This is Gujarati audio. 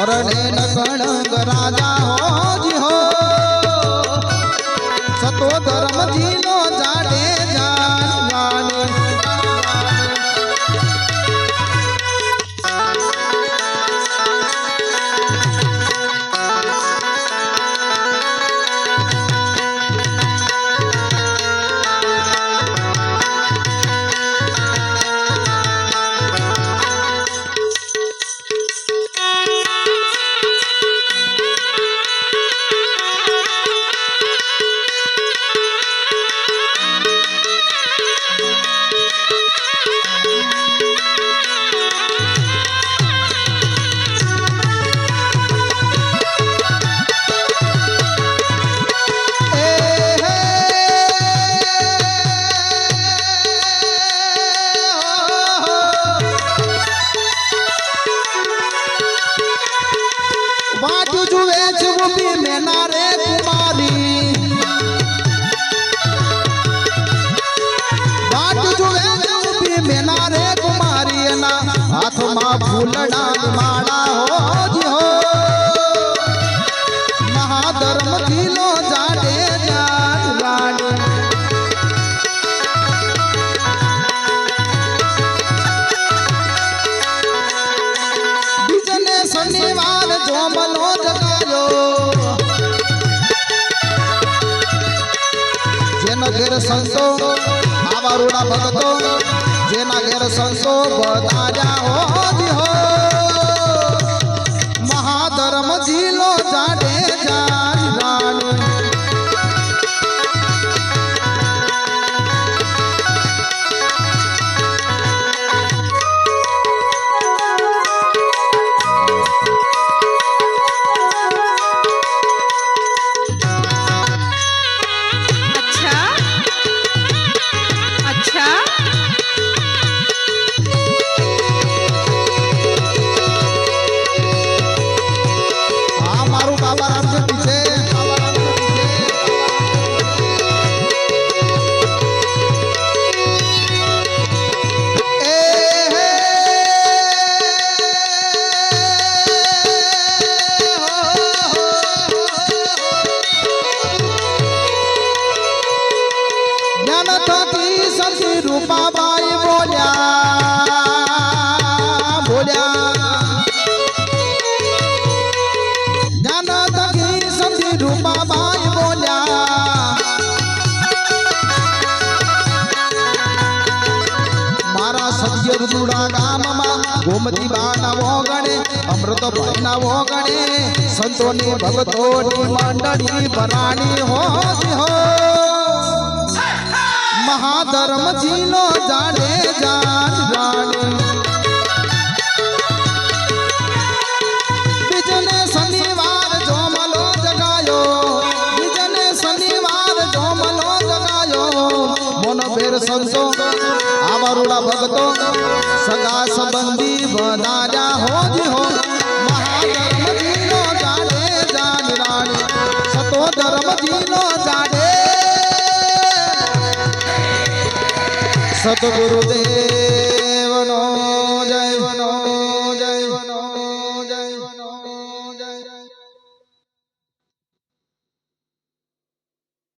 ભરણે ન કણંગ રાજા હો હાથમાં ફૂલડા માળા હોજી હો મહાધર્મ કિલો જાડે સંતો આવા રૂડા ભગતો જેના ઘેર સંતો હોજી હો. સત્ય ઋતુડા ગામમાં ગોમતી બાના વોગણે અમૃતભાઈ ના વોગણે સંતોની ભગતોની મંડળી ભરાણી હોતી હો મહાધર્મ જીનો જાડે જાન રાણી બીજને શનિવાર જોમલો જગાયો બીજને શનિવાર જોમલો જગાયો મોનો ફેર સંતો મારુડા ભગતો સગા સંબંધી વધાર્યા હોજ હો મહાધર્મજીનો જાડે જાડ રાણી